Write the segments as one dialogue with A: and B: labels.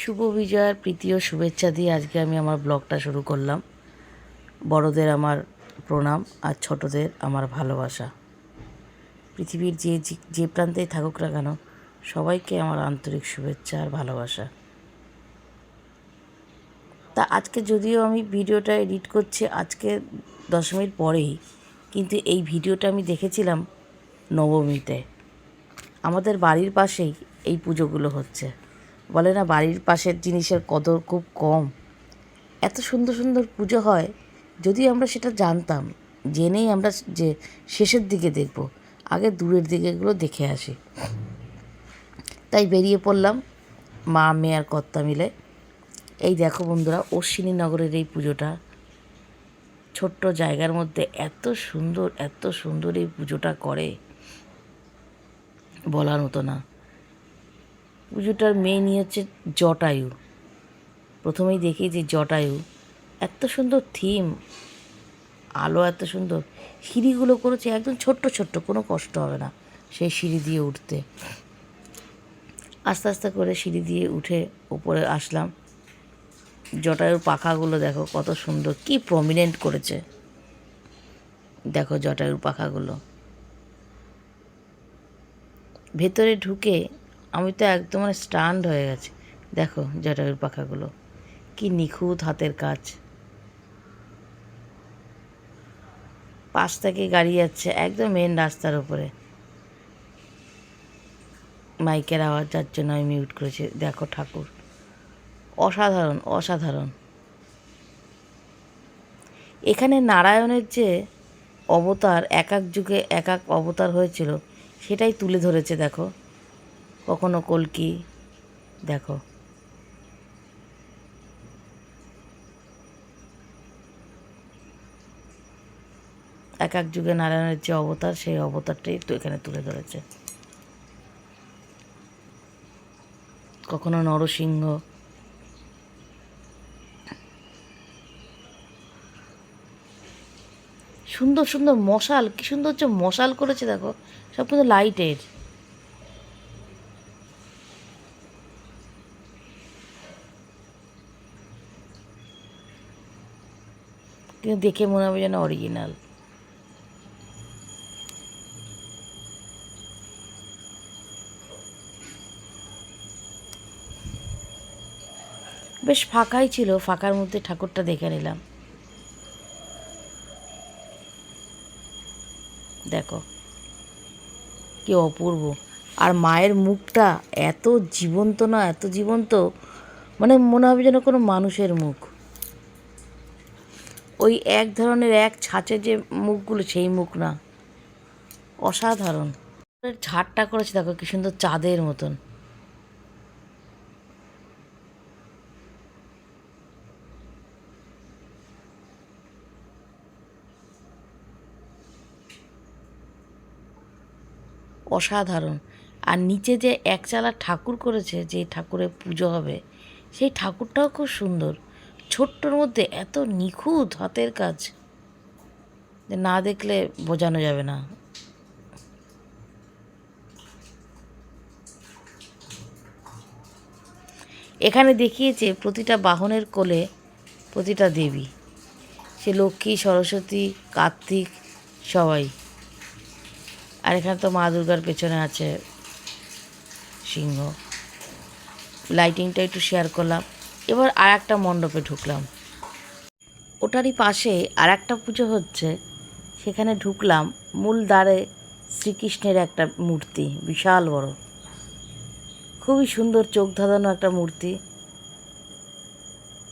A: শুভ বিজয়ার প্রীতি ও শুভেচ্ছা দিয়ে আজকে আমি আমার ব্লগটা শুরু করলাম। বড়দের আমার প্রণাম আর ছোটদের আমার ভালোবাসা। পৃথিবীর যে যে- প্রান্তেই থাকুক না কেন, সবাইকে আমার আন্তরিক শুভেচ্ছা আর ভালোবাসা। তা আজকে যদিও আমি ভিডিওটা এডিট করছি আজকে দশমীর পরেই, কিন্তু এই ভিডিওটা আমি দেখেছিলাম নবমীতে। আমাদের বাড়ির পাশেই এই পুজোগুলো হচ্ছে। বলে না, বাড়ির পাশের জিনিসের কদর খুব কম। এত সুন্দর সুন্দর পুজো হয় যদি আমরা সেটা জানতাম, জেনেই আমরা যে শেষের দিকে দেখব, আগে দূরের দিকেগুলো দেখে আসি। তাই বেরিয়ে পড়লাম, মা মেয়ে আর কর্তা মিলে। এই দেখো বন্ধুরা, অশ্বিনী নগরের এই পুজোটা। ছোট্ট জায়গার মধ্যে এত সুন্দর এত সুন্দর এই পুজোটা করে, বলার মতো না। পুজোটার মেনই হচ্ছে জটায়ু। প্রথমেই দেখি যে জটায়ু, এত সুন্দর থিম আলো এত সুন্দর। সিঁড়িগুলো করেছে একদম ছোট্ট ছোট্ট, কোনো কষ্ট হবে না সেই সিঁড়ি দিয়ে উঠতে। আস্তে আস্তে করে সিঁড়ি দিয়ে উঠে উপরে আসলাম। জটায়ুর পাখাগুলো দেখো কত সুন্দর, কি প্রমিনেন্ট করেছে। দেখো জটায়ুর পাখাগুলো। ভেতরে ঢুকে আমি তো একদম মানে স্টান্ড হয়ে গেছি। দেখো জটায়ুর পাখাগুলো। কি নিখুঁত হাতের কাজ। পাশ থেকে গাড়ি যাচ্ছে একদম মেন রাস্তার উপরে। মাইকের আওয়াজ যার জন্য আমি মিউট করেছি। দেখো ঠাকুর। অসাধারণ অসাধারণ। এখানে নারায়ণের যে অবতার এক এক যুগে এক এক অবতার হয়েছিল, সেটাই তুলে ধরেছে, দেখো। কখনো কলকি, দেখো। এক এক যুগে নারায়ণের যে অবতার, সেই অবতারটাই তো এখানে তুলে ধরেছে। কখনো নরসিংহ, সুন্দর সুন্দর মশাল, কি সুন্দর হচ্ছে মশাল করেছে, দেখো। সব কিন্তু লাইটের কিন্তু দেখে মনে হবে যেন অরিজিনাল বেশ ফাঁকাই ছিল, ফাঁকার মধ্যে ঠাকুরটা দেখে নিলাম। দেখো, কি অপূর্ব। আর মায়ের মুখটা এত জীবন্ত না, এত জীবন্ত মানে মনে হবে যেন কোনো মানুষের মুখ। ওই এক ধরনের এক ছাঁচে যে মুখগুলো, সেই মুখ না। অসাধারণ। ছাড়টা করেছে, দেখো কি সুন্দর চাঁদের মতন। অসাধারণ। আর নিচে যে একচালা ঠাকুর করেছে, যে ঠাকুরের পুজো হবে, সেই ঠাকুরটাও খুব সুন্দর। ছোট্টর মধ্যে এত নিখুঁত হাতের কাজ যে না দেখলে বোঝানো যাবে না। এখানে দেখিয়েছে প্রতিটা বাহনের কোলে প্রতিটা দেবী। সে লক্ষ্মী, সরস্বতী, কার্তিক সবাই। আর এখানে তো মা দুর্গার পেছনে আছে সিংহ। লাইটিংটা একটু শেয়ার করলাম। এবার আর একটা মণ্ডপে ঢুকলাম। ওটারই পাশে আর একটা পুজো হচ্ছে। সেখানে ঢুকলাম, মূল দ্বারে শ্রীকৃষ্ণের একটা মূর্তি, বিশাল বড়। খুবই সুন্দর চোখ ধাঁধানো একটা মূর্তি।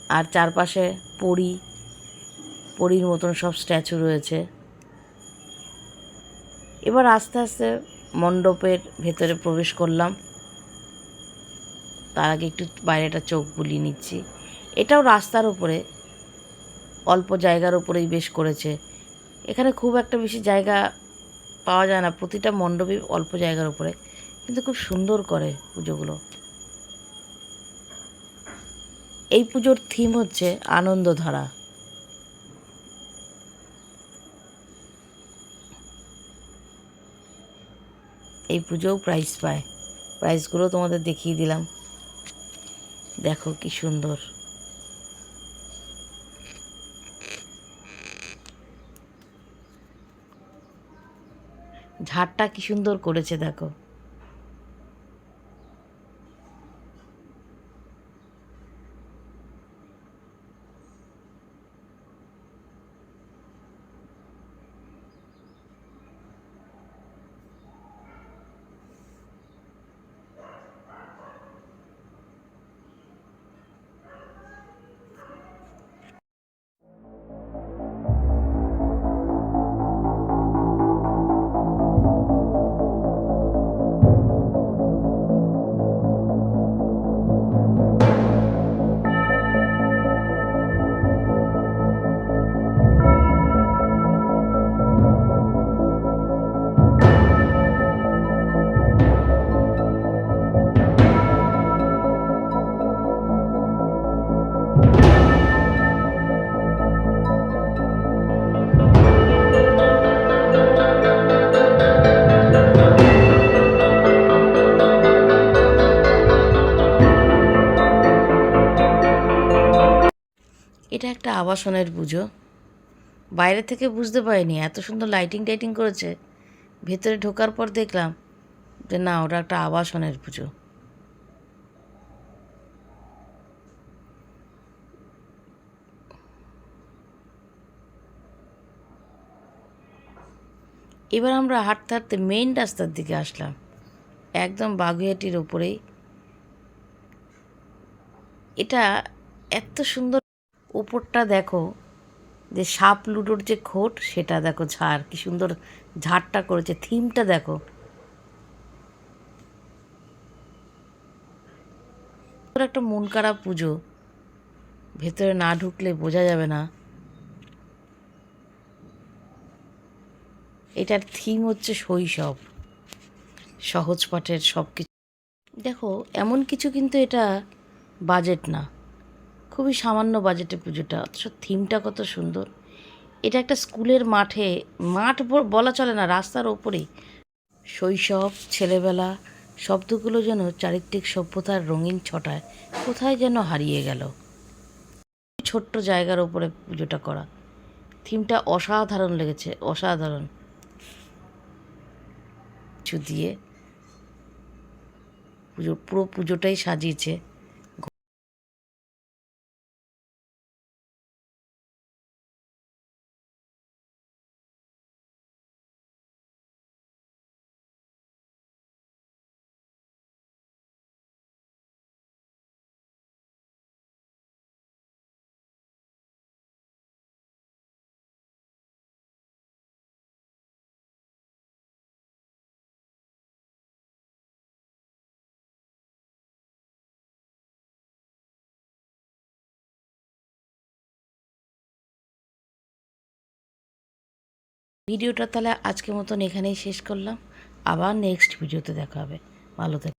A: আর চারপাশে পরী, পরীর মতন সব স্ট্যাচু রয়েছে। এবার আস্তে আস্তে মণ্ডপের ভেতরে প্রবেশ করলাম। তার আগে একটু বাইরেটা চোখ বুলিয়ে নিচ্ছি। এটাও রাস্তার উপরে, অল্প জায়গার উপরেই বেশ করেছে। এখানে খুব একটা বেশি জায়গা পাওয়া যায় না, প্রতিটা মণ্ডপই অল্প জায়গার উপরে, কিন্তু খুব সুন্দর করে পুজোগুলো। এই পুজোর থিম হচ্ছে আনন্দধারা। এই পুজোও প্রাইজ পায়। প্রাইজগুলো তোমাদের দেখিয়ে দিলাম। দেখো কি সুন্দর। ঝাড়টা কি সুন্দর করেছে দেখো। আবাসনের পুজো বাইরে থেকে বুঝতে পারিনি, এত সুন্দর লাইটিং টাইটিং করেছে। ভেতরে ঢোকার পর দেখলাম যে না, ওটা একটা আবাসনের পুজো। এবার আমরা হাঁটতে হাঁটতে মেইন রাস্তার দিকে আসলাম। একদম বাগুইহাটির ওপরেই এটা এত সুন্দর উপরটা দেখো, যে সাপ লুডোর যে খোট, সেটা দেখো ঝাড়, কি সুন্দর ঝাড়টা করেছে, থিমটা দেখো। একটা মন খারাপ পুজো, ভেতরে না ঢুকলে বোঝা যাবে না। এটার থিম হচ্ছে শৈশব সহজ পাঠের সব কিছু দেখো, এমন কিছু কিন্তু এটা বাজেট না। খুবই সামান্য বাজেটে পুজোটা। অথচ থিমটা কত সুন্দর। এটা একটা স্কুলের মাঠে, মাঠ বলা চলে না, রাস্তার ওপরেই। শৈশব, ছেলেবেলা, শব্দগুলো যেন চারিত্রিক সভ্যতার রঙিন ছটায় কোথায় যেন হারিয়ে গেল। ছোট্ট জায়গার ওপরে পুজোটা করা। থিমটা অসাধারণ লেগেছে, অসাধারণ। কিছু দিয়ে পুজো, পুরো পুজোটাই সাজিয়েছে। ভিডিওটা তাহলে আজকের মতন এখানেই শেষ করলাম। আবার নেক্সট ভিডিওতে দেখা হবে। ভালো থেকো